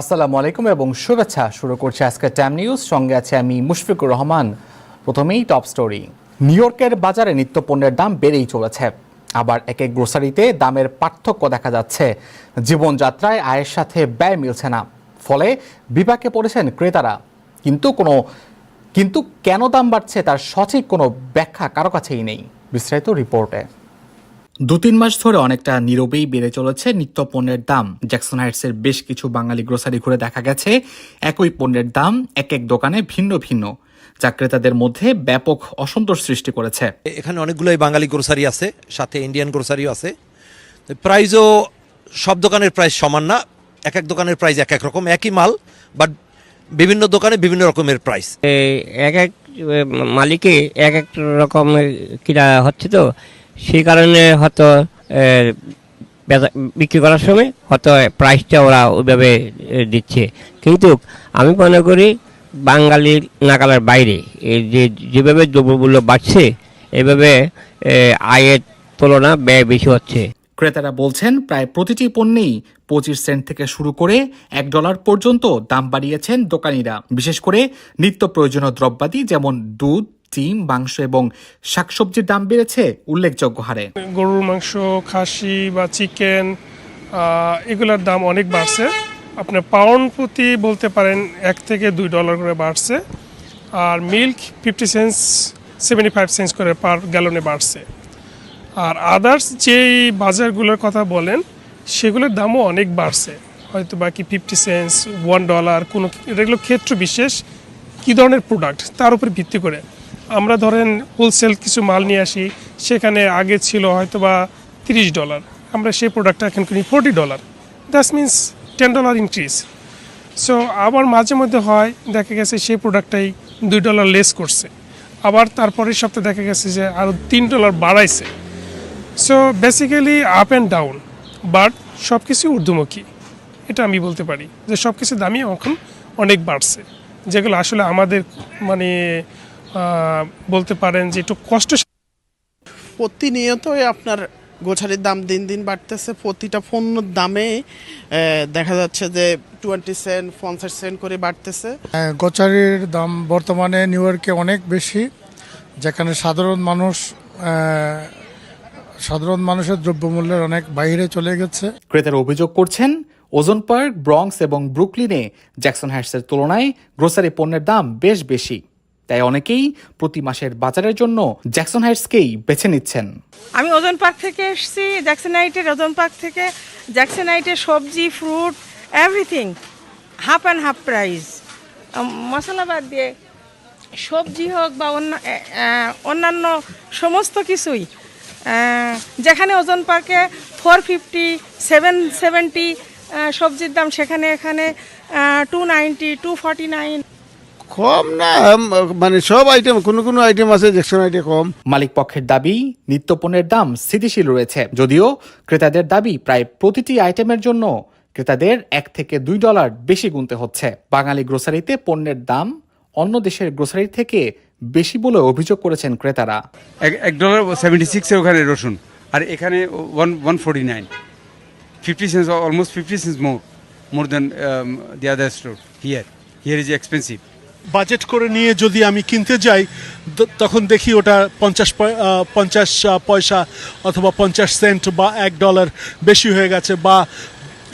আসসালামু আলাইকুম এবং শুভেচ্ছা। শুরু করছে আজকের ট্যাম নিউজ সঙ্গে আছে আমি মুশফিকুর রহমান। প্রথমেই টপ স্টোরি নিউ ইয়র্কের বাজারে নিত্যপণ্যের দাম বেড়েই চলেছে। আবার এক এক গ্রোসারিতে দামের পার্থক্য দেখা যাচ্ছে। জীবনযাত্রায় আয়ের সাথে ব্যয় মিলছে না। ফলে বিপাকে পড়েছেন ক্রেতারা। কিন্তু কোনো, কিন্তু কেন দাম বাড়ছে তার সঠিক কোনো ব্যাখ্যা কারও কাছেই নেই। বিস্তারিত রিপোর্টে। দু তিন মাস ধরে অনেকটা নীরবেই বেড়ে চলেছে নিত্য পণ্যের দাম। জ্যাকসন হাইটসের বেশ কিছু বাঙালি গ্রোসারি ঘুরে দেখা গেছে। একই পণ্যের দাম এক এক দোকানে ভিন্ন ভিন্ন যা ক্রেতাদের মধ্যে ব্যাপক অসন্তোষ সৃষ্টি করেছে। এখানে অনেকগুলোই বাঙালি গ্রোসারি আছে সাথে ইন্ডিয়ান গ্রোসারিও আছে। প্রাইসও সব দোকানের প্রাইস সমান না এক এক দোকানের প্রাইস এক এক রকম একই মাল বাট বিভিন্ন দোকানে বিভিন্ন রকমের প্রাইস এই এক এক মালিকে এক এক রকমের কিনা হচ্ছে তো। সেই কারণে হয়তো বিক্রি করার সময় হয়তো প্রাইসটা ওরা ওইভাবে দিচ্ছে। কিন্তু আমি মনে করি বাঙালির নাগালের বাইরে এই যে, যেভাবে দ্রব্যমূল্য বাড়ছে, এভাবে আয়ের তুলনা ব্যয় বেশি হচ্ছে। ক্রেতারা বলছেন, প্রায় প্রতিটি পণ্যেই পঁচিশ সেন্ট থেকে শুরু করে এক ডলার পর্যন্ত দাম বাড়িয়েছেন দোকানিরা। বিশেষ করে নিত্য প্রয়োজনীয় দ্রব্যাদি যেমন দুধ ডিম মাংস এবং শাকসবজির দাম বেড়েছে উল্লেখযোগ্য হারে। গরুর মাংস, খাসি বা চিকেন এগুলোর দাম অনেক বাড়ছে। আপনার পাউন্ড প্রতি বলতে পারেন এক থেকে দুই ডলার করে বাড়ছে। আর milk fifty cents seventy five cents করে পার গ্যালনে বাড়ছে। আর আদার্স যেই বাজারগুলোর কথা বলেন, সেগুলোর দামও অনেক বাড়ছে। হয়তো বা কি ফিফটি সেন্স ওয়ান ডলার কোনো এগুলো ক্ষেত্র বিশেষ কী ধরনের প্রোডাক্ট তার উপর ভিত্তি করে আমরা ধরেন হোলসেল কিছু মাল নিয়ে আসি, সেখানে আগে ছিল হয়তো বা তিরিশ ডলার আমরা সেই প্রোডাক্টটা এখন কিনি forty dollar that's means ten dollar increase so আবার মাঝে মধ্যে হয়, দেখা গেছে সেই প্রোডাক্টটাই দুই ডলার লেস করছে। আবার তারপরের সপ্তাহে দেখা গেছে যে আরও তিন ডলার বাড়াইছে। So basically up and down but সব কিছু ঊর্ধ্বমুখী। এটা আমি বলতে পারি যে সব কিছু দামই এখন অনেক বাড়ছে। যেগুলো আসলে আমাদের মানে বলতে পারেন যে একটু কষ্ট প্রতিনিয়তই আপনার গোছারির দাম দিন দিন বাড়তেছে। প্রতিটা পণ্যর দামে দেখা যাচ্ছে যে টোয়েন্টি সেন্ট পঞ্চাশ সেন্ট করে বাড়তেছে। হ্যাঁ, গোচারির দাম বর্তমানে নিউ ইয়র্কে অনেক বেশি যেখানে সাধারণ মানুষ সাধারণ মানুষের দ্রব্যমূল্যের অনেক বাইরে চলে গেছে। ক্রেতারা অভিযোগ করছেন ওজন পার্ক ব্রংস এবং ব্রুকলিনে জ্যাকসন হাইটসের তুলনায় গ্রোসারি পণ্যের দাম বেশ বেশি। তাই অনেকেই প্রতি মাসের বাজারের জন্য জ্যাকসন হাইটসকেই বেছে নিচ্ছেন। আমি ওজন পার্ক থেকে এসেছি জ্যাকসনাইটের ওজন পার্ক থেকে। জ্যাকসনাইটের সবজি, fruit everything half and half price মশলা বাদ দিয়ে সবজি হোক বা অন্য অন্যান্য সমস্ত কিছুই যেখানে ওজন পার্কে ফোর ফিফটি সেভেন সেভেন্টি সবজির দাম সেখানে, এখানে two ninety two forty nine কম না মানে সব আইটেম কোনো কোনো আইটেম আছে জ্যাকসন আইটেম কম। মালিক পক্ষের দাবি নিত্যপণ্যের দাম স্থিতিশীল রয়েছে। যদিও ক্রেতাদের দাবি প্রায় প্রতিটি আইটেমের জন্য ক্রেতাদের এক থেকে দুই ডলার বেশি গুনতে হচ্ছে। বাঙালি গ্রোসারিতে পণ্যের দাম অন্য দেশের গ্রোসারি থেকে বেশি বলে অভিযোগ করেছেন ক্রেতারা। এক এক ডলার সেভেন্টি সিক্সে ওখানে রসুন আর এখানে one one forty nine fifty cents almost fifty cents more more than the other store here here is expensive budget করে নিয়ে যদি আমি কিনতে যাই তখন দেখি ওটা পঞ্চাশ পঞ্চাশ পয়সা অথবা পঞ্চাশ সেন্ট বা এক ডলার বেশি হয়ে গেছে বা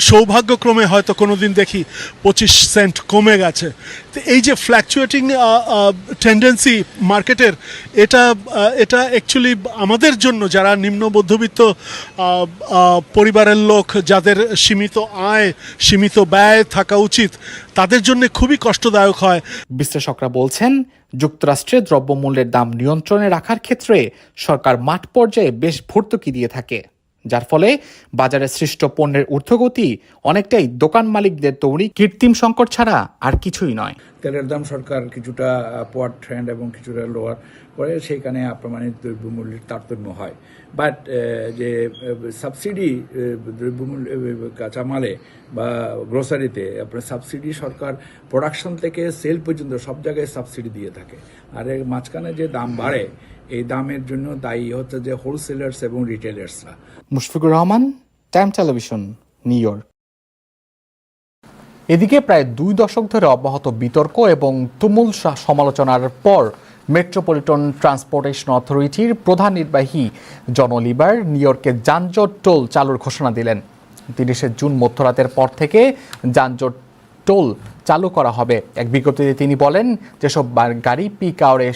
সৌভাগ্যক্রমে হয়তো কোনো দিন দেখি পঁচিশ সেন্ট কমে গেছে। তো এই যে ফ্ল্যাকচুয়েটিং টেন্ডেন্সি মার্কেটের এটা এটা অ্যাকচুয়ালি আমাদের জন্য যারা নিম্ন মধ্যবিত্ত পরিবারের লোক, যাদের সীমিত আয়, সীমিত ব্যয় থাকা উচিত, তাদের জন্য খুবই কষ্টদায়ক হয়। বিশ্লেষকরা বলছেন, যুক্তরাষ্ট্রে দ্রব্যমূল্যের দাম নিয়ন্ত্রণে রাখার ক্ষেত্রে সরকার মাঠ পর্যায়ে বেশ ভর্তুকি দিয়ে থাকে। যার ফলে বাজারে সৃষ্ট পণ্যের ঊর্ধ্বগতি অনেকটাই দোকান মালিকদের তৈরি কৃত্রিম সংকট ছাড়া আর কিছুই নয়। তেলের দাম সরকার কিছুটা পর ট্রেন্ড এবং কিছুটা লোয়ার করে সেইখানে আপ্রমাণিত দ্রব্যমূল্যের তারতম্য হয়। বাট যে সাবসিডি দ্রব্যমূল্য কাঁচামালে বা গ্রোসারিতে আপনার সাবসিডি সরকার প্রোডাকশন থেকে সেল পর্যন্ত সব জায়গায় সাবসিডি দিয়ে থাকে। আর এর মাঝখানে যে দাম বাড়ে এই দামের জন্য দায়ী হচ্ছে যে হোলসেলার্স এবং রিটেলার্সরা Mushfiqur Rahman time television New York এদিকে প্রায় দুই দশক ধরে অব্যাহত বিতর্ক এবং তুমুল সমালোচনার পর মেট্রোপলিটন ট্রান্সপোর্টেশন অথরিটির প্রধান নির্বাহী জন লিবার নিউ ইয়র্কে যানজট টোল চালুর ঘোষণা দিলেন। তিরিশে জুন মধ্যরাতের পর থেকে যানজট টোল চালু করা হবে। এক বিজ্ঞপ্তিতে তিনি বলেন, যেসব গাড়ি পিক আওয়ারে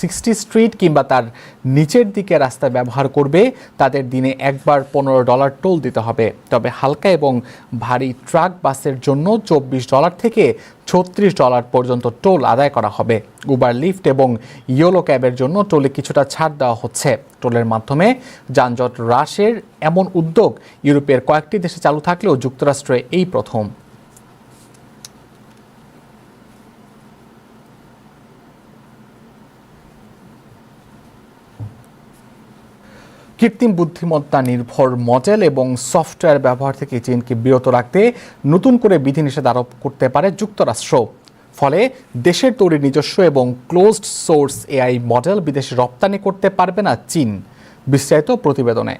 সিক্সটি স্ট্রিট কিংবা তার নিচের দিকে রাস্তা ব্যবহার করবে, তাদের দিনে একবার পনেরো ডলার টোল দিতে হবে। তবে হালকা এবং ভারী ট্রাক বাসের জন্য চব্বিশ ডলার থেকে ছত্রিশ ডলার পর্যন্ত টোল আদায় করা হবে। উবার লিফট এবং ইয়োলো ক্যাবের জন্য টোলে কিছুটা ছাড় দেওয়া হচ্ছে। টোলের মাধ্যমে যানজট হ্রাসের এমন উদ্যোগ ইউরোপের কয়েকটি দেশে চালু থাকলেও যুক্তরাষ্ট্রে এই প্রথম। কৃত্রিম বুদ্ধিমত্তা নির্ভর মডেল এবং সফটওয়্যার ব্যবহার থেকে চীনকে বিরত রাখতে নতুন করে বিধিনিষেধ আরোপ করতে পারে যুক্তরাষ্ট্র। ফলে দেশের তৈরি নিজস্ব এবং ক্লোজড সোর্স এআই মডেল বিদেশে রপ্তানি করতে পারবে না চীন, বিস্তারিত প্রতিবেদনে।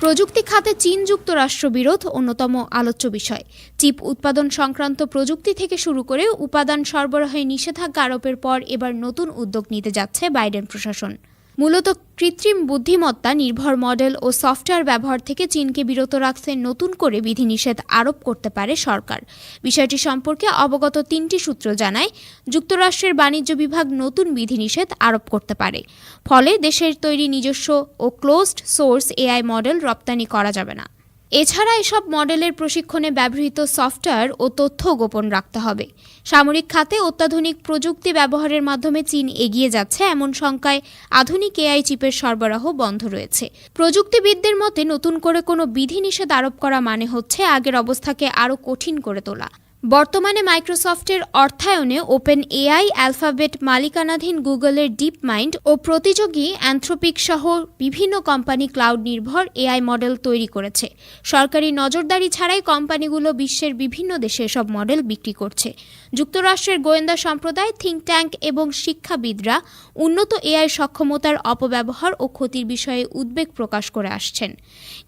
প্রযুক্তি খাতে চীন যুক্তরাষ্ট্র বিরোধ অন্যতম আলোচ্য বিষয়। চিপ উৎপাদন সংক্রান্ত প্রযুক্তি থেকে শুরু করে উপাদান সরবরাহে নিষেধাজ্ঞা আরোপের পর এবার নতুন উদ্যোগ নিতে যাচ্ছে বাইডেন প্রশাসন। মূলত কৃত্রিম বুদ্ধিমত্তা নির্ভর মডেল ও সফটওয়্যার ব্যবহার থেকে চীনকে বিরত রাখতে নতুন করে বিধিনিষেধ আরোপ করতে পারে সরকার। বিষয়টি সম্পর্কে অবগত তিনটি সূত্র জানায়, যুক্তরাষ্ট্রের বাণিজ্য বিভাগ নতুন বিধিনিষেধ আরোপ করতে পারে। ফলে দেশের তৈরি নিজস্ব ও ক্লোজড সোর্স এআই মডেল রপ্তানি করা যাবে না। এছাড়া এসব মডেলের প্রশিক্ষণে ব্যবহৃত সফটওয়্যার ও তথ্য গোপন রাখতে হবে। সামরিক খাতে অত্যাধুনিক প্রযুক্তি ব্যবহারের মাধ্যমে চীন এগিয়ে যাচ্ছে এমন সংখ্যায় আধুনিক এআই চিপের সরবরাহ বন্ধ রয়েছে। প্রযুক্তিবিদদের মতে, নতুন করে কোনো বিধিনিষেধ আরোপ করা মানে হচ্ছে আগের অবস্থাকে আরও কঠিন করে তোলা। বর্তমানে মাইক্রোসফটের অর্থায়নে ওপেন এআই অ্যালফাবেট মালিকানাধীন গুগলের ডিপ মাইন্ড ও প্রতিযোগী অ্যান্থ্রোপিক সহ বিভিন্ন কোম্পানি ক্লাউড নির্ভর এআই মডেল তৈরি করেছে। সরকারি নজরদারি ছাড়াই কোম্পানিগুলো বিশ্বের বিভিন্ন দেশে এসব মডেল বিক্রি করছে। যুক্তরাষ্ট্রের গোয়েন্দা সম্প্রদায়, থিঙ্ক ট্যাঙ্ক এবং শিক্ষাবিদরা উন্নত এআই সক্ষমতার অপব্যবহার ও ক্ষতির বিষয়ে উদ্বেগ প্রকাশ করে আসছেন।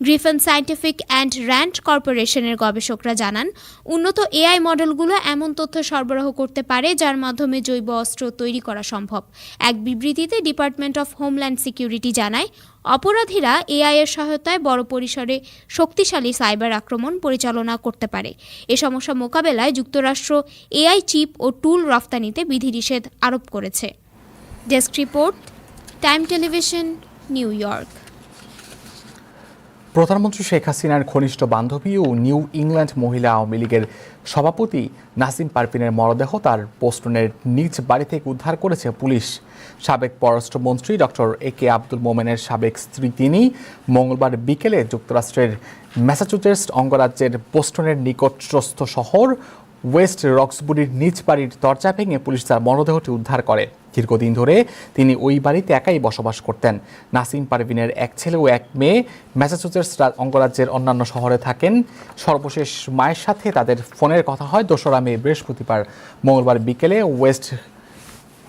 গ্রিফেন সায়েন্টিফিক অ্যান্ড র্যান্ড কর্পোরেশনের গবেষকরা জানান, উন্নত এআই মডেলগুলো এমন তথ্য সরবরাহ করতে পারে যার মাধ্যমে জৈব অস্ত্র তৈরি করা সম্ভব। এক বিবৃতিতে ডিপার্টমেন্ট অফ হোমল্যান্ড সিকিউরিটি জানায়, অপরাধীরা এআই এর সহায়তায় বড় পরিসরে শক্তিশালী সাইবার আক্রমণ পরিচালনা করতে পারে। এ সমস্যা মোকাবেলায় যুক্তরাষ্ট্র এআই চিপ ও টুল রফতানিতে বিধিনিষেধ আরোপ করেছে। Desk report, time television, New York. প্রধানমন্ত্রী শেখ হাসিনার ঘনিষ্ঠ বান্ধবী ও নিউ ইংল্যান্ড মহিলা আওয়ামী লীগের সভাপতি নাসিম পারভিনের মরদেহ তার পোস্টনের নিজ বাড়ি থেকে উদ্ধার করেছে পুলিশ। সাবেক পররাষ্ট্রমন্ত্রী ডক্টর এ কে আব্দুল মোমেনের সাবেক স্ত্রী তিনি মঙ্গলবার বিকেলে যুক্তরাষ্ট্রের ম্যাসাচুসেটস অঙ্গরাজ্যের পোস্টনের নিকটস্থ শহর ওয়েস্ট রক্সবুরির নিজ বাড়ির দরজা ভেঙে পুলিশ তার মরদেহটি উদ্ধার করে। দীর্ঘদিন ধরে তিনি ওই বাড়িতে একাই বসবাস করতেন। নাসিম পারভিনের এক ছেলে ও এক মেয়ে ম্যাসাচুসেটস অঙ্গরাজ্যের অন্যান্য শহরে থাকেন। সর্বশেষ মায়ের সাথে তাদের ফোনের কথা হয়। দোসরা মে, বৃহস্পতিবার মঙ্গলবার বিকেলে ওয়েস্ট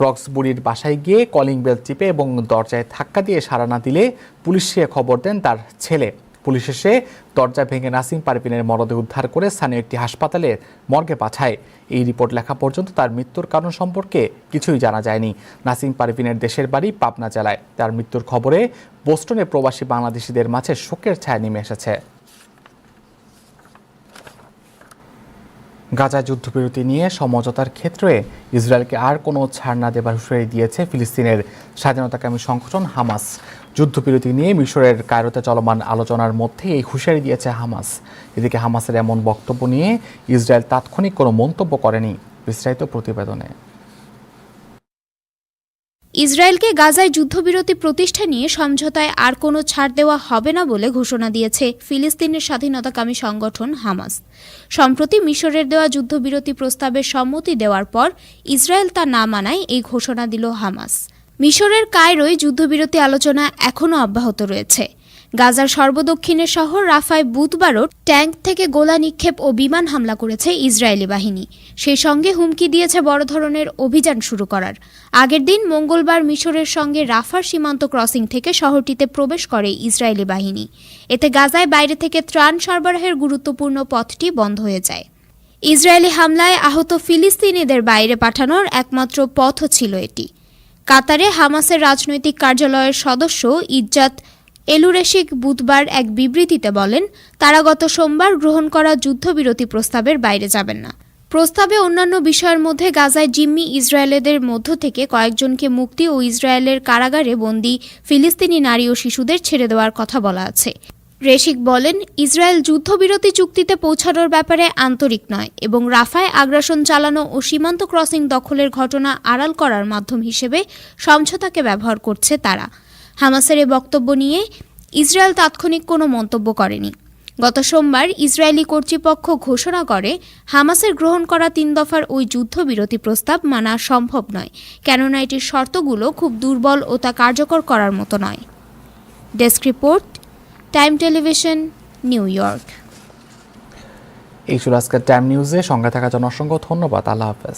রক্সবুরির বাসায় গিয়ে কলিং বেল টিপে এবং দরজায় ধাক্কা দিয়ে সাড়া না দিলে পুলিশকে খবর দেন তার ছেলে। পুলিশ এসে দরজা ভেঙে নাসিম পারভিনের মরদেহ উদ্ধার করে স্থানীয় একটি হাসপাতালের মর্গে পাঠায়। এই রিপোর্ট লেখা পর্যন্ত তার মৃত্যুর কারণ সম্পর্কে কিছুই জানা যায়নি। নাসিম পারভিনের দেশের বাড়ি পাবনা জেলায়। তার মৃত্যুর খবরে বোস্টনে প্রবাসী বাংলাদেশিদের মাঝে শোকের ছায়া নেমে এসেছে। গাজা যুদ্ধবিরতি নিয়ে সমঝোতার ক্ষেত্রে ইসরায়েলকে আর কোনো ছাড় না দেবার হুঁশিয়ারি দিয়েছে ফিলিস্তিনের স্বাধীনতাকামী সংগঠন হামাস। যুদ্ধবিরতি নিয়ে মিশরের কায়রোতে চলমান আলোচনার মধ্যে এই হুঁশিয়ারি দিয়েছে হামাস। এদিকে হামাসের এমন বক্তব্য নিয়ে ইসরায়েল তাৎক্ষণিক কোনো মন্তব্য করেনি বিস্তারিত প্রতিবেদনে। ইসরায়েলকে গাজায় যুদ্ধবিরতি প্রতিষ্ঠা নিয়ে সমঝোতায় আর কোনো ছাড় দেওয়া হবে না বলে ঘোষণা দিয়েছে ফিলিস্তিনের স্বাধীনতাকামী সংগঠন হামাস। সম্প্রতি মিশরের দেওয়া যুদ্ধবিরতি প্রস্তাবে সম্মতি দেওয়ার পর ইসরায়েল তা না মানায় এই ঘোষণা দিল হামাস। মিশরের কায়রোয় যুদ্ধবিরতি আলোচনা এখনও অব্যাহত রয়েছে। গাজার সর্বদক্ষিণের শহর রাফায় বুধবারও ট্যাঙ্ক থেকে গোলা নিক্ষেপ ও বিমান হামলা করেছে ইসরায়েলি বাহিনী। সেই সঙ্গে হুমকি দিয়েছে বড় ধরনের অভিযান শুরু করার। আগের দিন মঙ্গলবার মিশরের সঙ্গে রাফার সীমান্ত ক্রসিং থেকে শহরটিতে প্রবেশ করে ইসরায়েলি বাহিনী। এতে গাজায় বাইরে থেকে ত্রাণ সরবরাহের গুরুত্বপূর্ণ পথটি বন্ধ হয়ে যায়। ইসরায়েলি হামলায় আহত ফিলিস্তিনিদের বাইরে পাঠানোর একমাত্র পথও ছিল এটি। কাতারে হামাসের রাজনৈতিক কার্যালয়ের সদস্য ইজ্জাত এলুরেশিক বুধবার এক বিবৃতিতে বলেন, তারা গত সোমবার গ্রহণ করা যুদ্ধবিরতি প্রস্তাবের বাইরে যাবেন না। প্রস্তাবে অন্যান্য বিষয়ের মধ্যে গাজায় জিম্মি ইসরায়েলেদের মধ্য থেকে কয়েকজনকে মুক্তি ও ইসরায়েলের কারাগারে বন্দী ফিলিস্তিনি নারী ও শিশুদের ছেড়ে দেওয়ার কথা বলা আছে। রেশিক বলেন, ইসরায়েল যুদ্ধবিরতি চুক্তিতে পৌঁছানোর ব্যাপারে আন্তরিক নয় এবং রাফায় আগ্রাসন চালানো ও সীমান্ত ক্রসিং দখলের ঘটনা আড়াল করার মাধ্যম হিসেবে সমঝোতাকে ব্যবহার করছে তারা। হামাসের এ বক্তব্য নিয়ে ইসরায়েল তাৎক্ষণিক কোনো মন্তব্য করেনি। গত সোমবার ইসরায়েলি কর্তৃপক্ষ ঘোষণা করে, হামাসের গ্রহণ করা তিন দফার ওই যুদ্ধবিরতি প্রস্তাব মানা সম্ভব নয়, কেননা এটির শর্তগুলো খুব দুর্বল ও তা কার্যকর করার মতো নয়। Desk report, time television, New York. এই ছিল আজকের টাইম নিউজে, সঙ্গে থাকার জন্য অসংখ্য ধন্যবাদ। আল্লাহ হাফেজ।